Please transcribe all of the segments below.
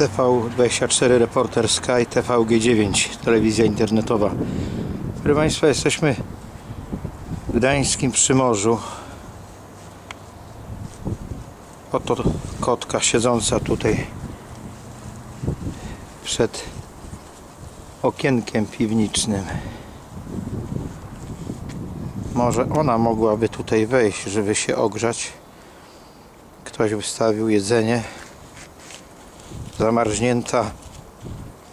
TV24 Reporter Sky, TVG9 Telewizja internetowa. Proszę Państwa, jesteśmy w Gdańskim Przymorzu. Oto kotka siedząca tutaj przed okienkiem piwniczym. Może ona mogłaby tutaj wejść, żeby się ogrzać. Ktoś wystawił jedzenie. Zamarznięta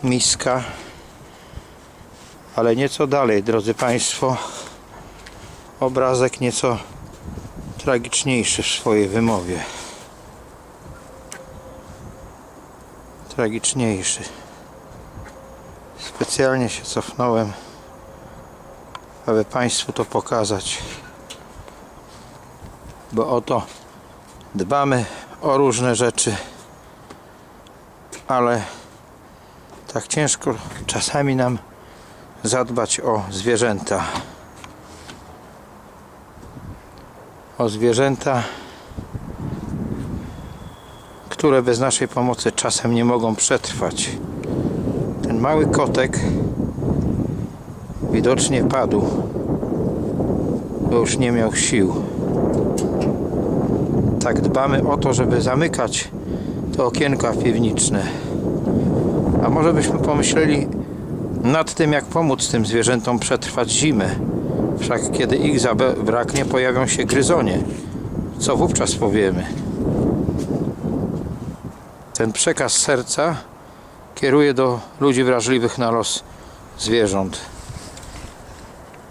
miska. Ale nieco dalej, drodzy Państwo, obrazek nieco tragiczniejszy w swojej wymowie. Tragiczniejszy. Specjalnie się cofnąłem, aby Państwu to pokazać. Bo oto dbamy o różne rzeczy, ale tak ciężko czasami nam zadbać o zwierzęta. O zwierzęta, które bez naszej pomocy czasem nie mogą przetrwać. Ten mały kotek widocznie padł, bo już nie miał sił. Tak dbamy o to, żeby zamykać te okienka piwniczne. A może byśmy pomyśleli nad tym, jak pomóc tym zwierzętom przetrwać zimę. Wszak kiedy ich zabraknie, pojawią się gryzonie. Co wówczas powiemy? Ten przekaz serca kieruję do ludzi wrażliwych na los zwierząt.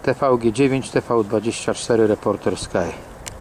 TVG9, TV24, Reporter Sky.